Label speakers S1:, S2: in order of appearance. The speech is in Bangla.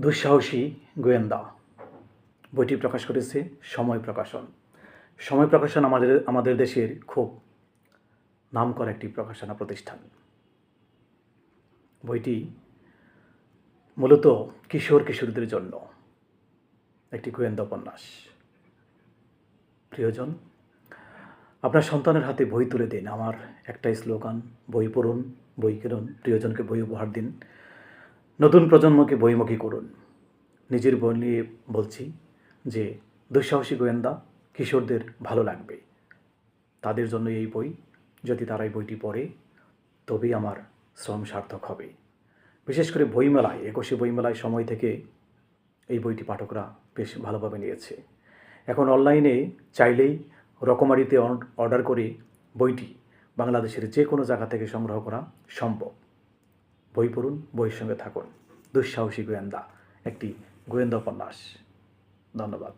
S1: দুঃসাহসী গোয়েন্দা। বইটি প্রকাশ করেছে সময় প্রকাশন। সময় প্রকাশন আমাদের আমাদের দেশের খুব নামকরা একটি প্রকাশনা প্রতিষ্ঠান। বইটি মূলত কিশোর কিশোরীদের জন্য একটি গোয়েন্দা উপন্যাস। প্রিয়জন, আপনার সন্তানের হাতে বই তুলে দিন। আমার একটাই স্লোগান, বই পড়ুন, বই কিনুন। প্রিয়জনকে বই উপহার দিন। নতুন প্রজন্মকে বইমুখী করুন। নিজের বই নিয়ে বলছি যে, দুঃসাহসী গোয়েন্দা কিশোরদের ভালো লাগবে। তাদের জন্য এই বই, যদি তারা এই বইটি পড়ে, তবেই আমার শ্রম সার্থক হবে। বিশেষ করে বইমেলায়, একুশে বইমেলায় সময় থেকে এই বইটি পাঠকরা বেশ ভালোভাবে নিয়েছে। এখন অনলাইনে চাইলেই রকমারিতে অর্ডার করে বইটি বাংলাদেশের যে কোনো জায়গা থেকে সংগ্রহ করা সম্ভব। বই পড়ুন বইয়ের সঙ্গে থাকুন। দুঃসাহসী গোয়েন্দা একটি গোয়েন্দা উপন্যাস ধন্যবাদ।